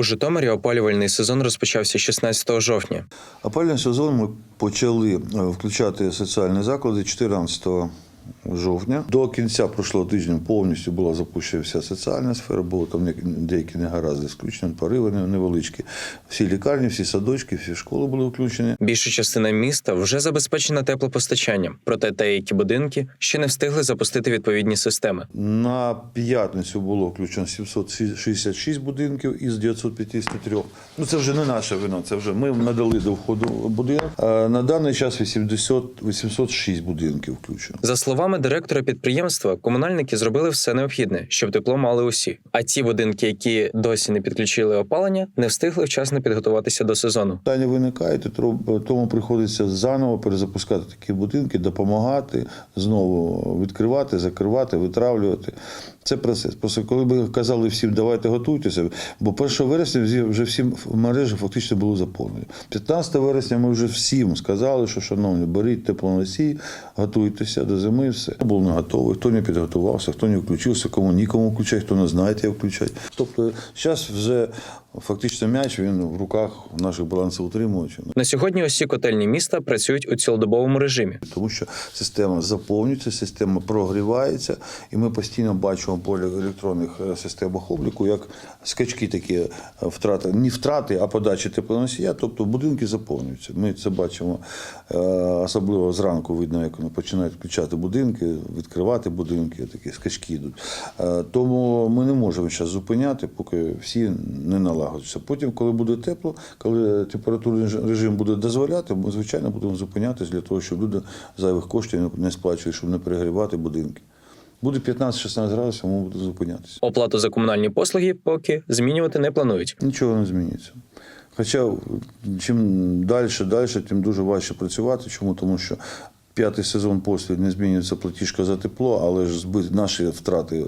У Житомирі опалювальний сезон розпочався 16 жовтня. Опалювальний сезон ми почали е, включати соціальні заклади 14 жовтня. До кінця прошлого тижня повністю була запущена вся соціальна сфера, було там деякі негаразди з включенням, пориви невеличкі. Всі лікарні, всі садочки, всі школи були включені. Більша частина міста вже забезпечена теплопостачанням, проте деякі будинки ще не встигли запустити відповідні системи. На п'ятницю було включено 766 будинків із 953. Ну це вже не наша вина, це вже ми надали до входу будинок. А на даний час 80, 806 будинків включено. За словами директора підприємства, комунальники зробили все необхідне, щоб тепло мали усі. А ті будинки, які досі не підключили опалення, не встигли вчасно підготуватися до сезону. Питання виникають, тому приходиться заново перезапускати такі будинки, допомагати, знову відкривати, закривати, витравлювати. Це процес. Просто коли би казали всім, давайте готуйтеся, бо 1 вересня вже всі мережі фактично були заповнені. 15 вересня ми вже всім сказали, що, шановні, беріть теплоносій, готуйтеся до зими, все. Був не готовий, хто не підготувався, хто не включився, кому нікому включать, хто не знає, як включать. Тобто зараз вже фактично м'яч він в руках наших балансоутримувачів. На сьогодні усі котельні міста працюють у цілодобовому режимі. Тому що система заповнюється, система прогрівається, і ми постійно бачимо по електронних е, системах обліку, як скачки такі е, втрати, не втрати, а подачі теплоносія, тобто будинки заповнюються. Ми це бачимо е, особливо зранку видно, як вони починають включати будинки, відкривати будинки, такі скачки йдуть. Тому ми не можемо зараз зупиняти, поки всі не налагодяться. Потім, коли буде тепло, коли температурний режим буде дозволяти, ми звичайно будемо зупинятися для того, щоб люди зайвих коштів не сплачували, щоб не перегрівати будинки. Буде 15-16 градусів, ми будемо зупинятися. Оплату за комунальні послуги поки змінювати не планують. Нічого не зміниться. Хоча чим далі, далі, тим дуже важче працювати. Чому? Тому що п'ятий сезон поспіль не змінюється платіжка за тепло, але ж збит, наші втрати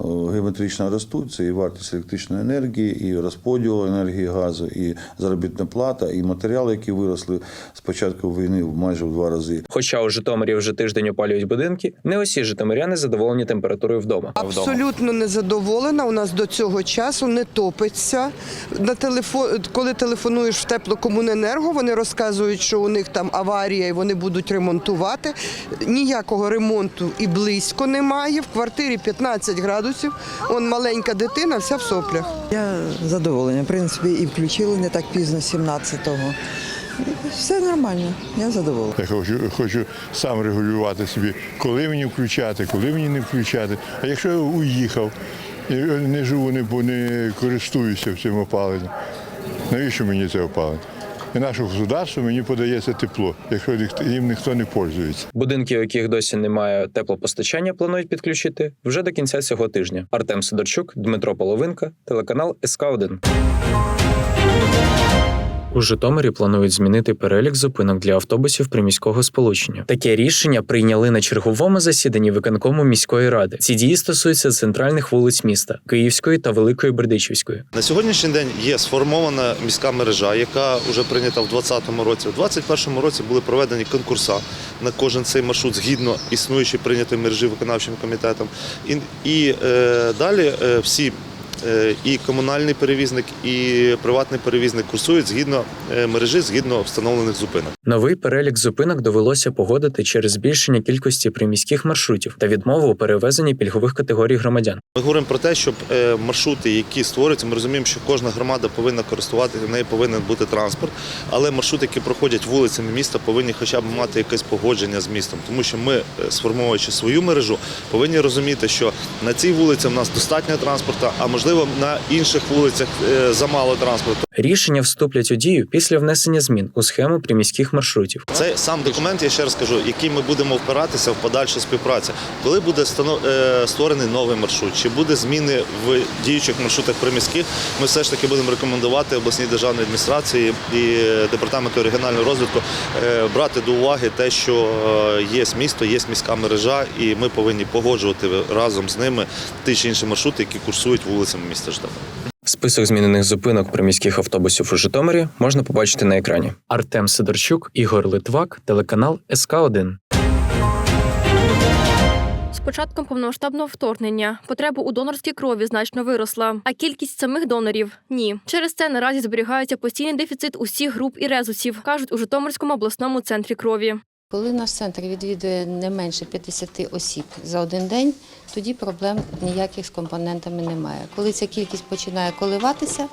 геометрично ростуть. Це і вартість електричної енергії, і розподіл енергії газу, і заробітна плата, і матеріали, які виросли з початку війни майже в два рази. Хоча у Житомирі вже тиждень опалюють будинки, не усі житомиряни задоволені температурою вдома. Абсолютно незадоволена. У нас до цього часу не топиться. На телефон, коли телефонуєш в теплокомуненерго, вони розказують, що у них там аварія і вони будуть ремонтувати. Ніякого ремонту і близько немає. В квартирі 15 градусів. Он маленька дитина, вся в соплях. Я задоволена. В принципі, і включили не так пізно, 17-го. Все нормально, я задоволена. Я хочу, хочу сам регулювати собі, коли мені включати, коли мені не включати. А якщо я уїхав не живу, не, не користуюся цим опаленням, навіщо мені це опалення? І нашого государства, мені подається тепло, якщо їм ніхто не пользується. Будинки, у яких досі немає теплопостачання, планують підключити вже до кінця цього тижня. Артем Сидорчук, Дмитро Половинка, телеканал СК 1 У Житомирі планують змінити перелік зупинок для автобусів приміського сполучення. Таке рішення прийняли на черговому засіданні виконкому міської ради. Ці дії стосуються центральних вулиць міста Київської та Великої Бердичівської. На сьогоднішній день є сформована міська мережа, яка вже прийнята в 2020 році. У 2021 році були проведені конкурса на кожен цей маршрут згідно існуючої прийнятої мережі виконавчим комітетом. І, і е, далі е, всі. Е, І комунальний перевізник, і приватний перевізник курсують згідно е, мережі, згідно встановлених зупинок. Новий перелік зупинок довелося погодити через збільшення кількості приміських маршрутів та відмову у перевезенні пільгових категорій громадян. Ми говоримо про те, щоб е, маршрути, які створюються, ми розуміємо, що кожна громада повинна користуватися, в неї повинен бути транспорт, але маршрути, які проходять вулицями міста, повинні хоча б мати якесь погодження з містом, тому що ми, сформовуючи свою мережу, повинні розуміти, що на цій вулиці в нас достатньо транспорту, а можливо на інших вулицях е, замало транспорту. Рішення вступлять у дію після внесення змін у схему приміських маршрутів. Це сам документ, я ще раз кажу, який ми будемо впиратися в подальшу співпрацю. Коли буде е, створений новий маршрут, чи буде зміни в діючих маршрутах приміських, ми все ж таки будемо рекомендувати обласній державній адміністрації і е, департаменту регіонального розвитку брати до уваги те, що є місто, є міська мережа, і ми повинні погоджувати разом з ними ті чи інші маршрути, які курсують вулицями міста Житомира. Список змінених зупинок приміських автобусів у Житомирі можна побачити на екрані. Артем Сидорчук, Ігор Литвак, телеканал СК 1 з початком повномасштабного вторгнення потреба у донорській крові значно виросла, а кількість самих донорів ні. Через це наразі зберігається постійний дефіцит усіх груп і резусів, кажуть у Житомирському обласному центрі крові. Коли наш центр відвідує не менше 50 осіб за один день, тоді проблем ніяких з компонентами немає. Коли ця кількість починає коливатися,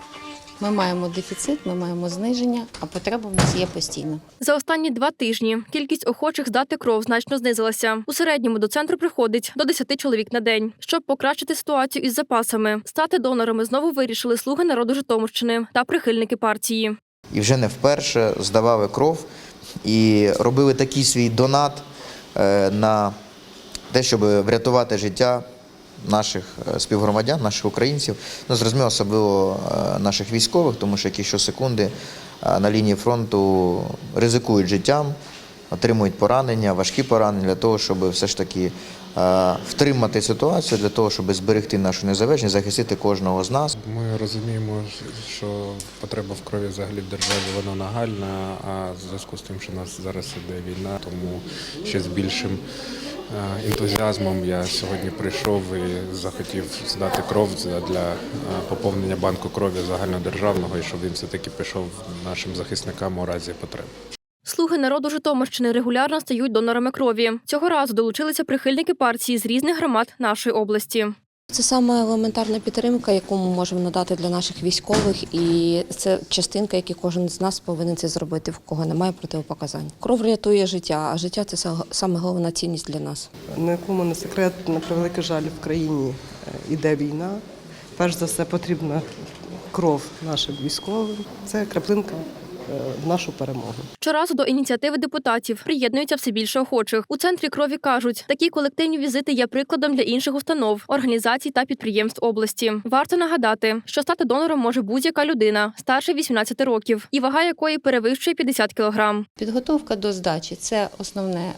ми маємо дефіцит, ми маємо зниження, а потреба в нас є постійна. За останні два тижні кількість охочих здати кров значно знизилася. У середньому до центру приходить до 10 чоловік на день. Щоб покращити ситуацію із запасами, стати донорами знову вирішили слуги народу Житомирщини та прихильники партії. і вже не вперше здавали кров і робили такий свій донат е, на те, щоб врятувати життя наших е, співгромадян, наших українців. Ну, зрозуміло, особливо е, наших військових, тому що які щосекунди на лінії фронту ризикують життям, отримують поранення, важкі поранення для того, щоб все ж таки е, втримати ситуацію, для того, щоб зберегти нашу незалежність, захистити кожного з нас. Ми розуміємо, що потреба в крові взагалі в державі вона нагальна, а в зв'язку з тим, що у нас зараз іде війна, тому ще з більшим е, ентузіазмом я сьогодні прийшов і захотів здати кров для е, поповнення банку крові загальнодержавного, і щоб він все-таки пішов нашим захисникам у разі потреби. Слуги народу Житомирщини регулярно стають донорами крові. Цього разу долучилися прихильники партії з різних громад нашої області. Це саме елементарна підтримка, яку ми можемо надати для наших військових, і це частинка, яку кожен з нас повинен це зробити, в кого немає противопоказань. Кров рятує життя, а життя це са- саме головна цінність для нас. На якому не секрет, на превеликий жаль, в країні е, іде війна. Перш за все потрібна кров нашим військовим. Це краплинка е, в нашу перемогу. Щоразу до ініціативи депутатів приєднується все більше охочих. У центрі крові кажуть, такі колективні візити є прикладом для інших установ, організацій та підприємств області. Варто нагадати, що стати донором може будь-яка людина старше 18 років, і вага якої перевищує 50 кілограм. Підготовка до здачі це основне е,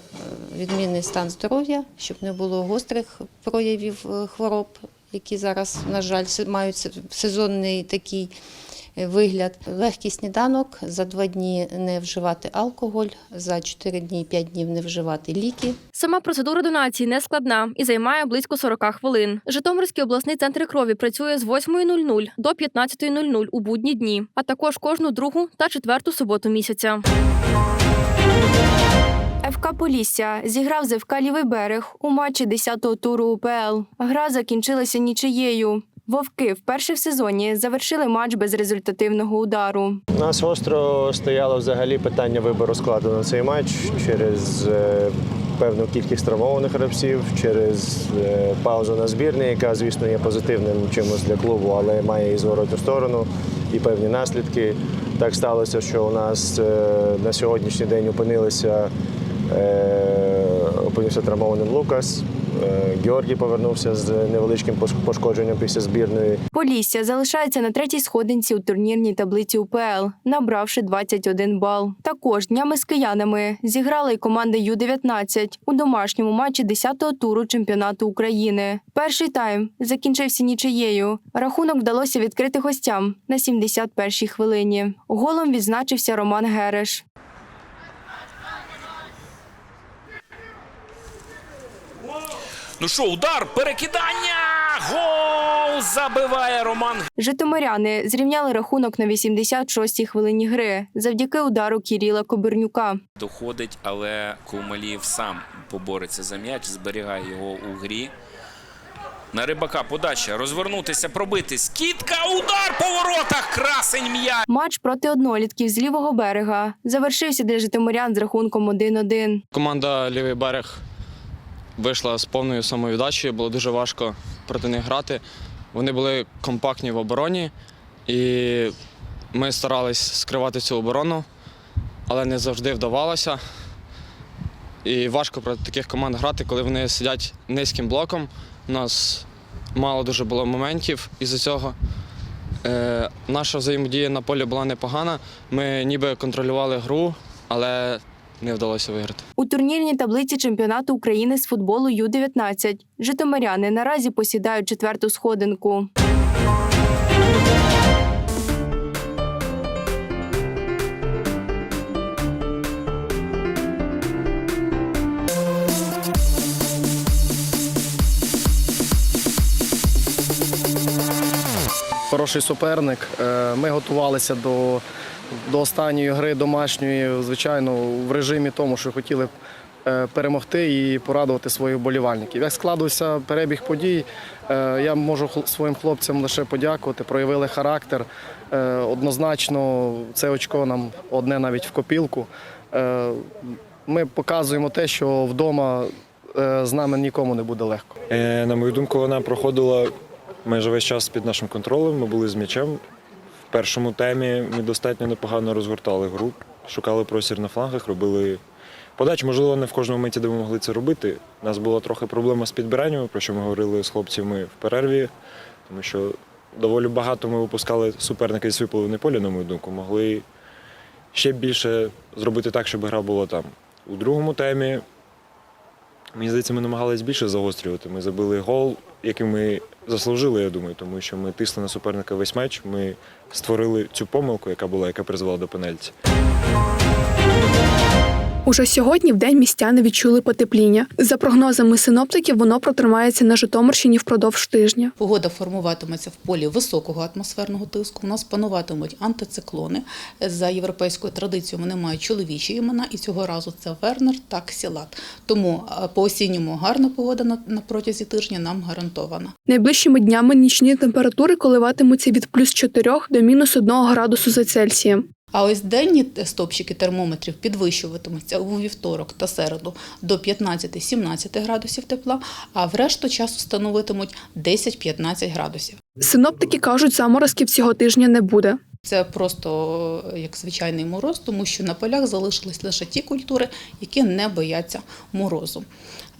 відмінний стан здоров'я, щоб не було гострих проявів е, хвороб, які зараз, на жаль, мають се- сезонний такий е, вигляд. Легкий сніданок, за два дні не вживати алкоголь, за 4 дні 5 днів не вживати ліки. Сама процедура донації не складна і займає близько 40 хвилин. Житомирський обласний центр крові працює з 8.00 до 15.00 у будні дні, а також кожну другу та четверту суботу місяця. ФК Полісся зіграв з ФК Лівий берег у матчі 10-го туру УПЛ. Гра закінчилася нічиєю. Вовки вперше в сезоні завершили матч без результативного удару. У нас гостро стояло взагалі питання вибору складу на цей матч через е, певну кількість травмованих гравців, через е, паузу на збірні, яка, звісно, є позитивним чимось для клубу, але має і зворотну сторону, і певні наслідки. Так сталося, що у нас е, на сьогоднішній день опинилися. Опинився травмованим Лукас. Е, Георгій повернувся з невеличким пошкодженням після збірної. Полісся залишається на третій сходинці у турнірній таблиці УПЛ, набравши 21 бал. Також днями з киянами зіграла й команда Ю-19 у домашньому матчі 10-го туру чемпіонату України. Перший тайм закінчився нічиєю. Рахунок вдалося відкрити гостям на 71-й хвилині. Голом відзначився Роман Гереш. Ну що, удар, перекидання! Гол! Забиває Роман Житомиряни зрівняли рахунок на 86-й хвилині гри завдяки удару Кіріла Кобернюка. доходить, але Кумалієв сам побореться за м'яч, зберігає його у грі. На рибака подача розвернутися, пробити. Скітка, удар по воротах! Красень м'яч! Матч проти однолітків з лівого берега завершився для житомирян з рахунком 1-1. Команда Лівий берег вийшла з повною самовіддачею, було дуже важко проти них грати. Вони були компактні в обороні, і ми старались скривати цю оборону, але не завжди вдавалося. І важко проти таких команд грати, коли вони сидять низьким блоком. У нас мало дуже було моментів із-за цього. Е, наша взаємодія на полі була непогана. Ми ніби контролювали гру, але не вдалося виграти. У турнірній таблиці чемпіонату України з футболу Ю-19. Житомиряни наразі посідають четверту сходинку. Хороший суперник. Е, ми готувалися до до останньої гри домашньої, звичайно, в режимі тому, що хотіли е, перемогти і порадувати своїх болівальників. Як складувався перебіг подій, е, я можу своїм хлопцям лише подякувати. Проявили характер. Е, Однозначно, це очко нам одне навіть в копілку. Ми показуємо те, що вдома з нами нікому не буде легко. На мою думку, вона проходила майже весь час під нашим контролем. Ми були з м'ячем. Першому таймі ми достатньо непогано розгортали гру, шукали простір на флангах, робили подачу. Можливо, не в кожному моменті, де ми могли це робити. У нас була трохи проблема з підбиранням, про що ми говорили з хлопцями в перерві, тому що доволі багато ми випускали суперника своєї половини поля, на мою думку, могли ще більше зробити так, щоб гра була там. У другому таймі Мені здається, ми намагалися більше загострювати. Ми забили гол, який ми заслужили, я думаю, тому що ми тисли на суперника весь матч. Ми створили цю помилку, яка була, яка призвела до пенальті. Уже сьогодні в день містяни відчули потепління. За прогнозами синоптиків, воно протримається на Житомирщині впродовж тижня. Погода формуватиметься в полі високого атмосферного тиску. У нас пануватимуть антициклони. За європейською традицією вони мають чоловічі імена, і цього разу це Вернер та Ксілат. Тому е, по осінньому гарна погода на, на протязі тижня нам гарантована. Найближчими днями нічні температури коливатимуться від плюс 4 до мінус 1 градусу за Цельсієм. А ось денні стопчики термометрів підвищуватимуться у вівторок та середу до 15-17 градусів тепла, а в решту часу становитимуть 10-15 градусів. Синоптики кажуть, заморозків цього тижня не буде. Це просто е, як звичайний мороз, тому що на полях залишились лише ті культури, які не бояться морозу.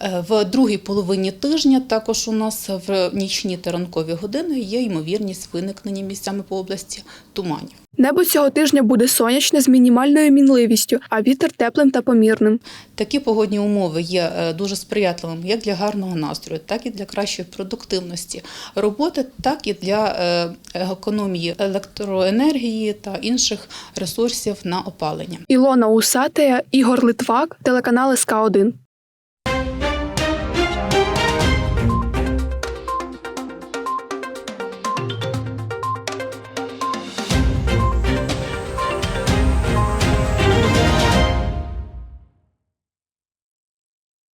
Е, В другій половині тижня також у нас в нічні та ранкові години є ймовірність виникнення місцями по області туманів. Небо цього тижня буде сонячне з мінімальною мінливістю, а вітер теплим та помірним. Такі погодні умови є е, дуже сприятливими як для гарного настрою, так і для кращої продуктивності роботи, так і для е, економії електроенергії та інших ресурсів на опалення. Ілона Усатая, Ігор Литвак, телеканал СК 1